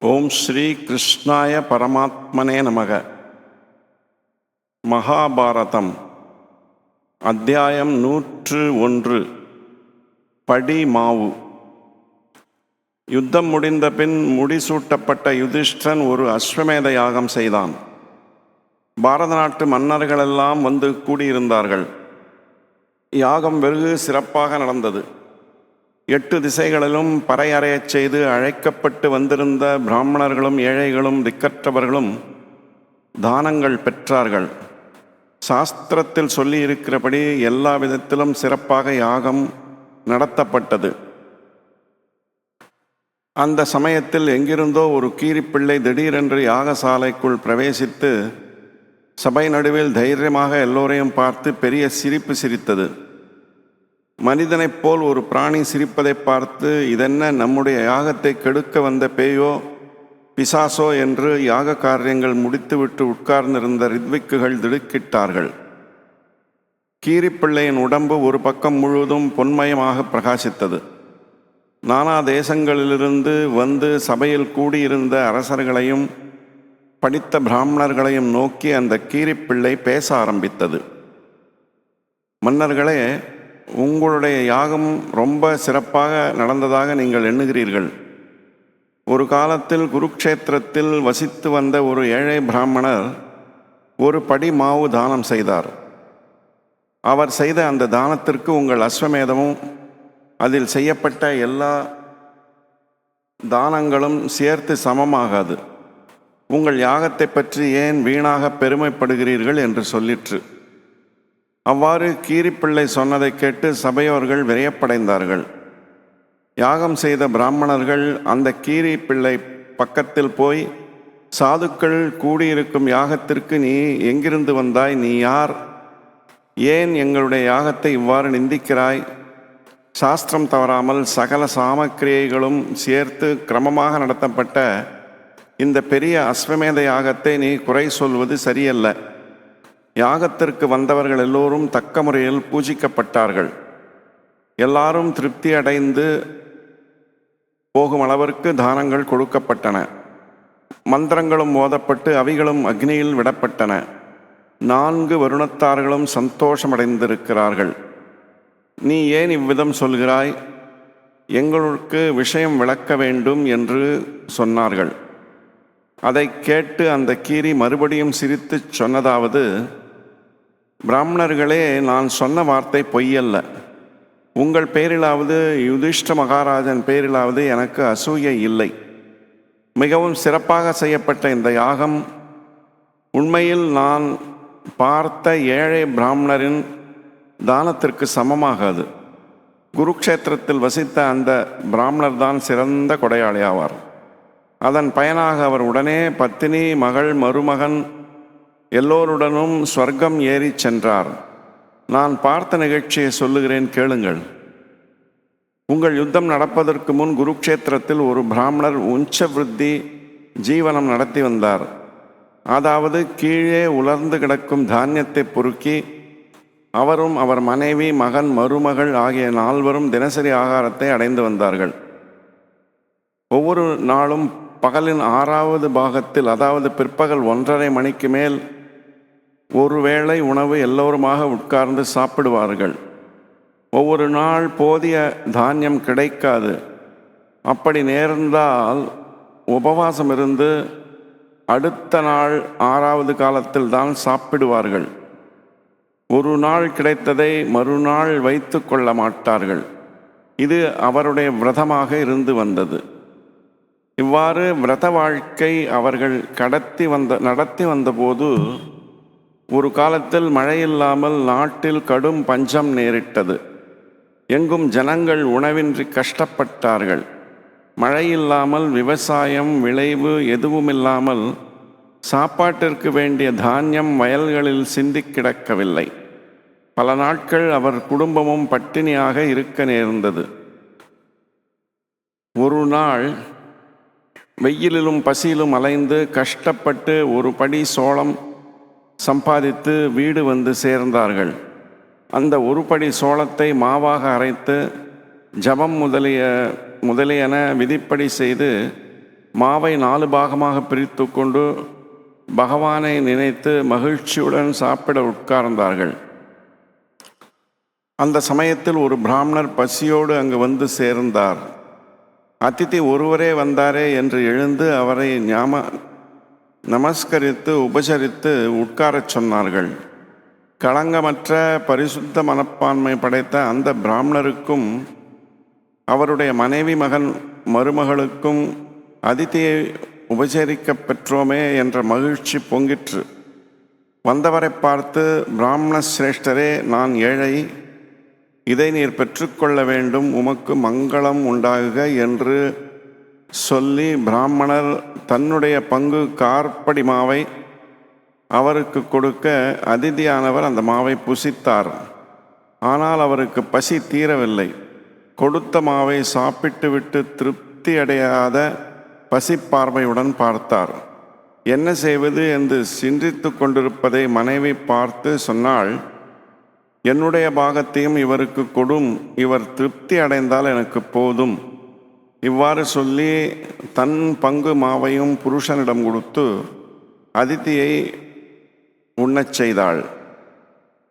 ஓம் ஸ்ரீ கிருஷ்ணாய பரமாத்மனே நமக. மகாபாரதம். அத்தியாயம் நூற்று ஒன்று. படி மாவு. யுத்தம் முடிந்த பின் முடிசூட்டப்பட்ட யுதிஷ்டன் ஒரு அஸ்வமேத யாகம் செய்தான். பாரத நாட்டு மன்னர்களெல்லாம் வந்து கூடியிருந்தார்கள். யாகம் வெகு சிறப்பாக நடந்தது. எட்டு திசைகளிலும் பறையறையச் செய்து அழைக்கப்பட்டு வந்திருந்த பிராமணர்களும் ஏழைகளும் திக்கற்றவர்களும் தானங்கள் பெற்றார்கள். சாஸ்திரத்தில் சொல்லியிருக்கிறபடி எல்லா விதத்திலும் சிறப்பாக யாகம் நடத்தப்பட்டது. அந்த சமயத்தில் எங்கிருந்தோ ஒரு கீரிப்பிள்ளை திடீரென்று யாகசாலைக்குள் பிரவேசித்து சபை நடுவில் தைரியமாக எல்லோரையும் பார்த்து பெரிய சிரிப்பு சிரித்தது. மனிதனைப் போல் ஒரு பிராணி சிரிப்பதை பார்த்து இதென்ன நம்முடைய யாகத்தை கெடுக்க வந்த பேயோ பிசாசோ? என்று யாக காரியங்கள் முடித்துவிட்டு உட்கார்ந்திருந்த ரித்விக்குகள் திடுக்கிட்டார்கள். கீரிப்பிள்ளையின் உடம்பு ஒரு பக்கம் முழுவதும் பொன்மயமாக பிரகாசித்தது. நானா தேசங்களிலிருந்து வந்து சபையில் கூடியிருந்த அரசர்களையும் படித்த பிராமணர்களையும் நோக்கி அந்த கீரிப்பிள்ளை பேச ஆரம்பித்தது. மன்னர்களே உங்களுடைய யாகம் ரொம்ப சிறப்பாக நடந்ததாக நீங்கள் எண்ணுகிறீர்கள். ஒரு காலத்தில் குருக்ஷேத்திரத்தில் வசித்து வந்த ஒரு ஏழை பிராமணர் ஒரு படி மாவு தானம் செய்தார். அவர் செய்த அந்த தானத்திற்கு உங்கள் அஸ்வமேதமும் அதில் செய்யப்பட்ட எல்லா தானங்களும் சேர்த்து சமமாகாது. உங்கள் யாகத்தை பற்றி ஏன் வீணாக பெருமைப்படுகிறீர்கள் என்று சொல்லிற்று. அவ்வாறு கீரிப்பிள்ளை சொன்னதை கேட்டு சபையோர்கள் விரையப்படைந்தார்கள். யாகம் செய்த பிராமணர்கள் அந்த கீரிப்பிள்ளை பக்கத்தில் போய் சாதுக்கள் கூடியிருக்கும் யாகத்திற்கு நீ எங்கிருந்து வந்தாய்? நீ யார்? ஏன் எங்களுடைய யாகத்தை இவ்வாறு நிந்திக்கிறாய்? சாஸ்திரம் தவறாமல் சகல சாமக்கிரியைகளும் சேர்த்து கிரமமாக நடத்தப்பட்ட இந்த பெரிய அஸ்வமேத யாகத்தை நீ குறை சொல்வது சரியல்ல. யாகத்திற்கு வந்தவர்கள் எல்லோரும் தக்க முறையில் பூஜிக்கப்பட்டார்கள். எல்லாரும் திருப்தி அடைந்து போகும் அளவிற்கு தானங்கள் கொடுக்கப்பட்டன. மந்திரங்களும் ஓதப்பட்டு அவிகளும் அக்னியில் விடப்பட்டன. நான்கு வருணத்தார்களும் சந்தோஷமடைந்திருக்கிறார்கள். நீ ஏன் இவ்விதம் சொல்கிறாய்? எங்களுக்கு விஷயம் விளக்க வேண்டும் என்று சொன்னார்கள். அதை கேட்டு அந்த கீரி மறுபடியும் சிரித்துச் சொன்னதாவது பிராமணர்களே நான் சொன்ன வார்த்தை பொய்யல்ல. உங்கள் பேரிலாவது யுதிஷ்ட மகாராஜன் பேரிலாவது எனக்கு அசூயை இல்லை. மிகவும் சிறப்பாக செய்யப்பட்ட இந்த யாகம் உண்மையில் நான் பார்த்த ஏழை பிராமணரின் தானத்திற்கு சமமாகாது. குருக்ஷேத்திரத்தில் வசித்த அந்த பிராமணர் தான் சிறந்த கொடையாளி ஆவார் அதன் பயனாக அவர் உடனே பத்தினி மகள் மருமகன் எல்லோருடனும் ஸ்வர்க்கம் ஏறிச் சென்றார். நான் பார்த்த நிகழ்ச்சியை சொல்லுகிறேன் கேளுங்கள். உங்கள் யுத்தம் நடப்பதற்கு முன் குருக்ஷேத்திரத்தில் ஒரு பிராமணர் உஞ்சவிருத்தி ஜீவனம் நடத்தி வந்தார். அதாவது கீழே உலர்ந்து கிடக்கும் தானியத்தை பொறுக்கி அவரும் அவர் மனைவி மகன் மருமகள் ஆகிய நால்வரும் தினசரி ஆகாரத்தை அடைந்து வந்தார்கள். ஒவ்வொரு நாளும் பகலின் ஆறாவது பாகத்தில் அதாவது பிற்பகல் ஒன்றரை மணிக்கு மேல் ஒருவேளை உணவு எல்லோருமாக உட்கார்ந்து சாப்பிடுவார்கள். ஒவ்வொரு நாள் போதிய தானியம் கிடைக்காது. அப்படி நேர்ந்தால் உபவாசம் இருந்து அடுத்த நாள் ஆறாவது காலத்தில் தான் சாப்பிடுவார்கள். ஒரு நாள் கிடைத்ததை மறுநாள் வைத்து கொள்ள மாட்டார்கள். இது அவருடைய விரதமாக இருந்து வந்தது. இவ்வாறு விரத வாழ்க்கை அவர்கள் கடத்தி வந்த நடத்தி வந்தபோது ஒரு காலத்தில் மழையில்லாமல் நாட்டில் கடும் பஞ்சம் நேரிட்டது. எங்கும் ஜனங்கள் உணவின்றி கஷ்டப்பட்டார்கள். மழையில்லாமல் விவசாயம் விளைவு எதுவுமில்லாமல் சாப்பாட்டிற்கு வேண்டிய தானியம் வயல்களில் சிந்தி கிடக்கவில்லை. பல நாட்கள் அவர் குடும்பமும் பட்டினியாக இருக்க நேர்ந்தது. ஒரு நாள் வெயிலிலும் பசியிலும் அலைந்து கஷ்டப்பட்டு ஒரு படி சோளம் சம்பாதித்து வீடு வந்து சேர்ந்தார்கள். அந்த ஒரு படி சோளத்தை மாவாக அரைத்து ஜபம் முதலிய முதலியன விதிப்படி செய்து மாவை நாலு பாகமாக பிரித்து கொண்டு பகவானை நினைத்து மகிழ்ச்சியுடன் சாப்பிட உட்கார்ந்தார்கள். அந்த சமயத்தில் ஒரு பிராமணர் பசியோடு அங்கு வந்து சேர்ந்தார். அதிதி ஒருவரே வந்தாரே என்று எழுந்து அவரை ஞாபக நமஸ்கரித்து உபசரித்து உட்காரச் சொன்னார்கள். களங்கமற்ற பரிசுத்த மனப்பான்மை படைத்த அந்த பிராமணருக்கும் அவருடைய மனைவி மகன் மருமகளுக்கும் அதிதியை உபசரிக்கப் பெற்றோமே என்ற மகிழ்ச்சி பொங்கிற்று. வந்தவரை பார்த்து பிராமண சிரேஷ்டரே நான் ஏழை. இதை நீர் பெற்றுக்கொள்ள வேண்டும். உமக்கு மங்களம் உண்டாகுக என்று சொல்லி பிராமணர் தன்னுடைய பங்கு கார்படி மாவை அவருக்கு கொடுக்க அதிதியானவர் அந்த மாவை புசித்தார். ஆனால் அவருக்கு பசி தீரவில்லை. கொடுத்த மாவை சாப்பிட்டு விட்டு திருப்தி அடையாத பசிப்பார்வையுடன் பார்த்தார். என்ன செய்வது? என்று சிந்தித்து கொண்டிருப்பதை மனைவி பார்த்து சொன்னாள் என்னுடைய பாகத்தையும் இவருக்கு கொடும். இவர் திருப்தி அடைந்தால் எனக்கு போதும். இவ்வாறு சொல்லி தன் பங்கு மாவையும் புருஷனிடம் கொடுத்து அதித்தியை உண்ணச் செய்தாள்.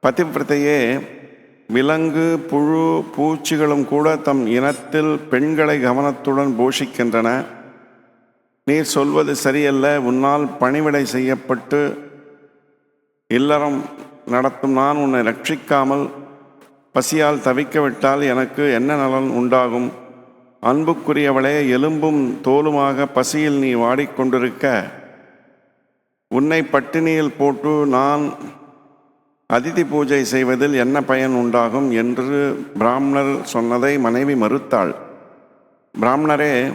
பதிவிரத்தையே விலங்கு புழு பூச்சிகளும் கூட தம் இனத்தில் பெண்களை கவனத்துடன் போஷிக்கின்றன. நீர் சொல்வது சரியல்ல உன்னால் பணிவிடை செய்யப்பட்டு இல்லறம் நடத்தும் நான் உன்னை ரட்சிக்காமல் பசியால் தவிக்க விட்டால் எனக்கு என்ன நலன் உண்டாகும்? அன்புக்குரியவளே எலும்பும் தோலுமாக பசியில் நீ வாடிக்கொண்டிருக்க உன்னை பட்டினியில் போட்டு நான் அதிதி பூஜை செய்வதில் என்ன பயன் உண்டாகும் என்று பிராமணர் சொன்னதை மனைவி மறுத்தாள். பிராமணரே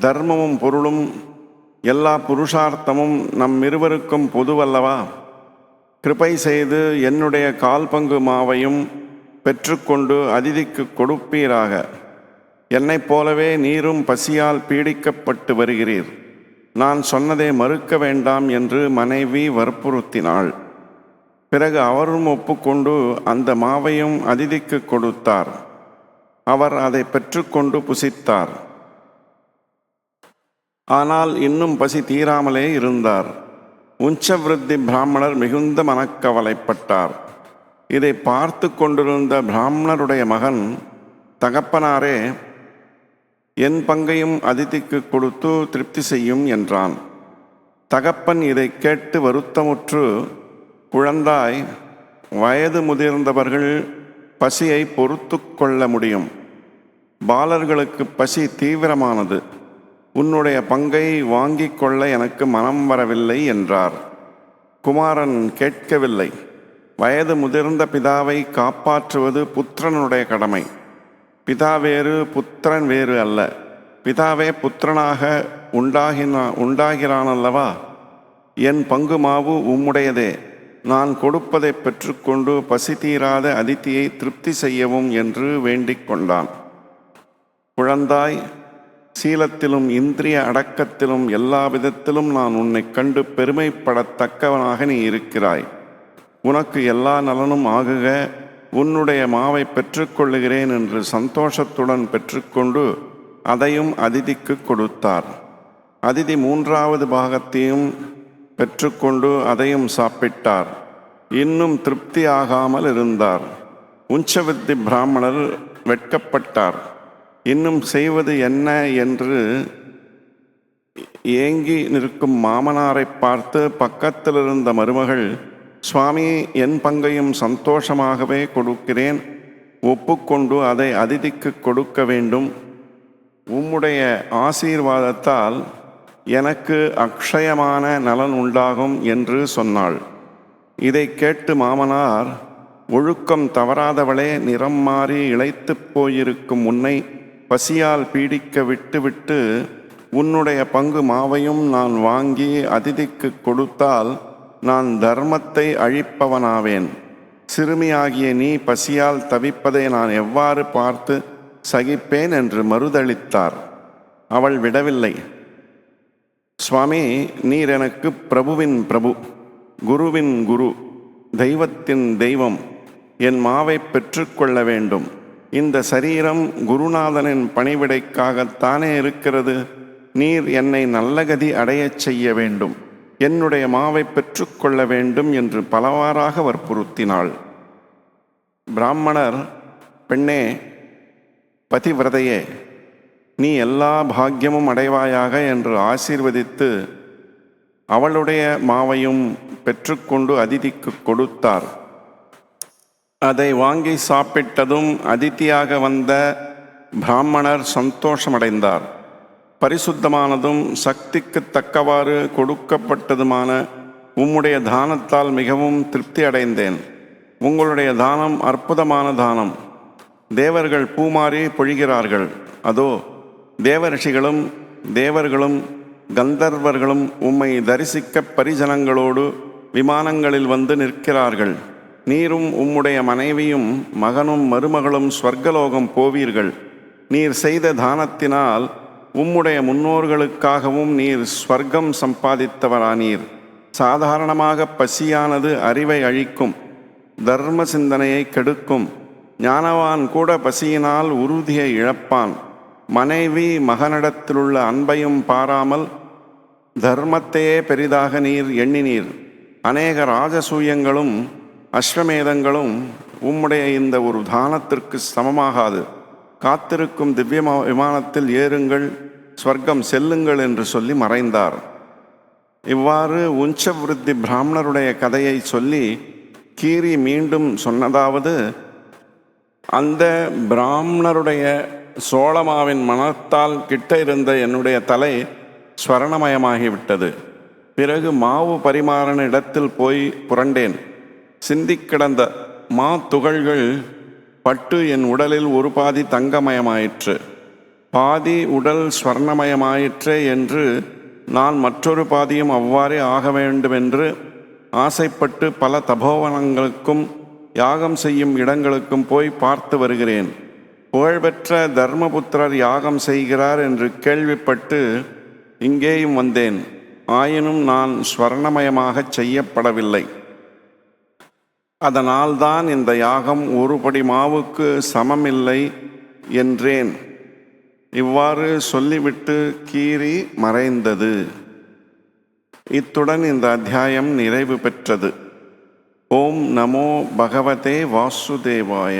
தர்மமும் பொருளும் எல்லா புருஷார்த்தமும் நம் இருவருக்கும் பொதுவல்லவா? கிருபை செய்து என்னுடைய கால் பங்கு மாவையும் பெற்றுக்கொண்டு அதிதிக்கு கொடுப்பீராக. என்னைப் போலவே நீரும் பசியால் பீடிக்கப்பட்டு வருகிறீர். நான் சொன்னதை மறுக்க வேண்டாம் என்று மனைவி வற்புறுத்தினாள். பிறகு அவரும் ஒப்புக்கொண்டு அந்த மாவையும் அதிதிக்கு கொடுத்தார். அவர் அதை பெற்றுக்கொண்டு புசித்தார். ஆனால் இன்னும் பசி தீராமலே இருந்தார். உஞ்சவிருத்தி பிராமணர் மிகுந்த மனக்கவலைப்பட்டார். இதை பார்த்து கொண்டிருந்த பிராமணருடைய மகன் தகப்பனாரே என் பங்கையும் அதிதிக்கு கொடுத்து திருப்தி செய்யும் என்றான். தகப்பன் இதை கேட்டு வருத்தமுற்று குழந்தாய் வயது முதிர்ந்தவர்கள் பசியை பொறுத்து கொள்ள முடியும். பாலர்களுக்கு பசி தீவிரமானது. உன்னுடைய பங்கை வாங்கிக் கொள்ள எனக்கு மனம் வரவில்லை என்றார். குமாரன் கேட்கவில்லை. வயது முதிர்ந்த பிதாவை காப்பாற்றுவது புத்திரனுடைய கடமை. பிதா வேறு புத்திரன் வேறு அல்ல. பிதாவே புத்திரனாக உண்டாகினா உண்டாகிறானல்லவா? என் பங்கு மாவு உம்முடையதே. நான் கொடுப்பதை பெற்றுக்கொண்டு பசி தீராத அதித்தியை திருப்தி செய்யவும் என்று வேண்டிக் கொண்டான். குழந்தாய் சீலத்திலும் இந்திரிய அடக்கத்திலும் எல்லா விதத்திலும் நான் உன்னை கண்டு பெருமைப்படத்தக்கவனாக நீ இருக்கிறாய். உனக்கு எல்லா நலனும் ஆகுக. உன்னுடைய மாவை பெற்றுக்கொள்ளுகிறேன் என்று சந்தோஷத்துடன் பெற்றுக்கொண்டு அதையும் அதிதிக்கு கொடுத்தார். அதிதி மூன்றாவது பாகத்தையும் பெற்றுக்கொண்டு அதையும் சாப்பிட்டார். இன்னும் திருப்தியாகாமல் இருந்தார். உஞ்சவித்தி பிராமணர் வெட்கப்பட்டார். இன்னும் செய்வது என்ன என்று ஏங்கி நிற்கும் மாமனாரை பார்த்து பக்கத்தில் இருந்த மருமகள் சுவாமி என் பங்கையும் சந்தோஷமாகவே கொடுக்கிறேன். ஒப்புக்கொண்டு அதை அதிதிக்கு கொடுக்க வேண்டும். உம்முடைய ஆசீர்வாதத்தால் எனக்கு அக்ஷயமான நலன் உண்டாகும் என்று சொன்னாள். இதை கேட்டு மாமனார் ஒழுக்கம் தவறாதவளே நிறம் மாறி இழைத்து போயிருக்கும் உன்னை பசியால் பீடிக்க விட்டுவிட்டு உன்னுடைய பங்கு மாவையும் நான் வாங்கி அதிதிக்கு கொடுத்தால் நான் தர்மத்தை அழிப்பவனாவேன். சிறுமியாகிய நீ பசியால் தவிப்பதை நான் எவ்வாறு பார்த்து சகிப்பேன் என்று மறுதளித்தார். அவள் விடவில்லை. சுவாமி நீர் எனக்கு பிரபுவின் பிரபு குருவின் குரு தெய்வத்தின் தெய்வம். என் மாவை பெற்றுக்கொள்ள வேண்டும். இந்த சரீரம் குருநாதனின் பணிவிடைக்காகத்தானே இருக்கிறது. நீர் என்னை நல்ல கதி அடையச் செய்ய வேண்டும். என்னுடைய மாவை பெற்றுக்கொள்ள வேண்டும் என்று பலவாறாக வற்புறுத்தினாள். பிராமணர் பெண்ணே பதிவிரதையே நீ எல்லா பாக்கியமும் அடைவாயாக என்று ஆசீர்வதித்து அவளுடைய மாவையும் பெற்றுக்கொண்டு அதிதிக்கு கொடுத்தார். அதை வாங்கி சாப்பிட்டதும் அதித்தியாக வந்த பிராமணர் சந்தோஷமடைந்தார். பரிசுத்தமானதும் சக்திக்கு தக்கவாறு கொடுக்கப்பட்டதுமான உம்முடைய தானத்தால் மிகவும் திருப்தி அடைந்தேன். உங்களுடைய தானம் அற்புதமான தானம். தேவர்கள் பூமாறி பொழிகிறார்கள். அதோ தேவரிஷிகளும் தேவர்களும் கந்தர்வர்களும் உம்மை தரிசிக்க பரிஜனங்களோடு விமானங்களில் வந்து நிற்கிறார்கள். நீரும் உம்முடைய மனைவியும் மகனும் மருமகளும் ஸ்வர்கலோகம் போவீர்கள். நீர் செய்த தானத்தினால் உம்முடைய முன்னோர்களுக்காகவும் நீர் ஸ்வர்க்கம் சம்பாதித்தவரானீர். சாதாரணமாக பசியானது அறிவை அழிக்கும் தர்ம சிந்தனையை கெடுக்கும். ஞானவான் கூட பசியினால் உறுதியை இழப்பான். மனைவி மகனிடத்திலுள்ள அன்பையும் பாராமல் தர்மத்தையே பெரிதாக நீர் எண்ணினீர். அநேக ராஜசூயங்களும் அஸ்வமேதங்களும் உம்முடைய இந்த ஒரு தானத்திற்கு சமமாகாது. காத்திருக்கும் திவ்ய விமானத்தில் ஏறுங்கள் ஸ்வர்க்கம் செல்லுங்கள் என்று சொல்லி மறைந்தார். இவ்வாறு உஞ்சவிருத்தி பிராமணருடைய கதையை சொல்லி கீரி மீண்டும் சொன்னதாவது அந்த பிராமணருடைய சோளமாவின் மனத்தால் கிட்ட இருந்த என்னுடைய தலை ஸ்வரணமயமாகிவிட்டது. பிறகு மாவு பரிமாறன இடத்தில் போய் புரண்டேன். சிந்திக் கிடந்த மா துகள்கள் பட்டு என் உடலில் ஒரு பாதி தங்கமயமாயிற்று. பாதி உடல் ஸ்வர்ணமயமாயிற்றே என்று நான் மற்றொரு பாதியும் அவ்வாறே ஆக வேண்டுமென்று ஆசைப்பட்டு பல தபோவனங்களுக்கும் யாகம் செய்யும் இடங்களுக்கும் போய் பார்த்து வருகிறேன். புகழ்பெற்ற தர்மபுத்திரர் யாகம் செய்கிறார் என்று கேள்விப்பட்டு இங்கேயும் வந்தேன். ஆயினும் நான் ஸ்வர்ணமயமாகச் செய்யப்படவில்லை. அதனால்தான் இந்த யாகம் ஒருபடி மாவுக்கு சமமில்லை என்றேன். இவ்வாறு சொல்லிவிட்டு கீறி மறைந்தது. இத்துடன் இந்த அத்தியாயம் நிறைவு பெற்றது. ஓம் நமோ பகவதே வாசுதேவாய.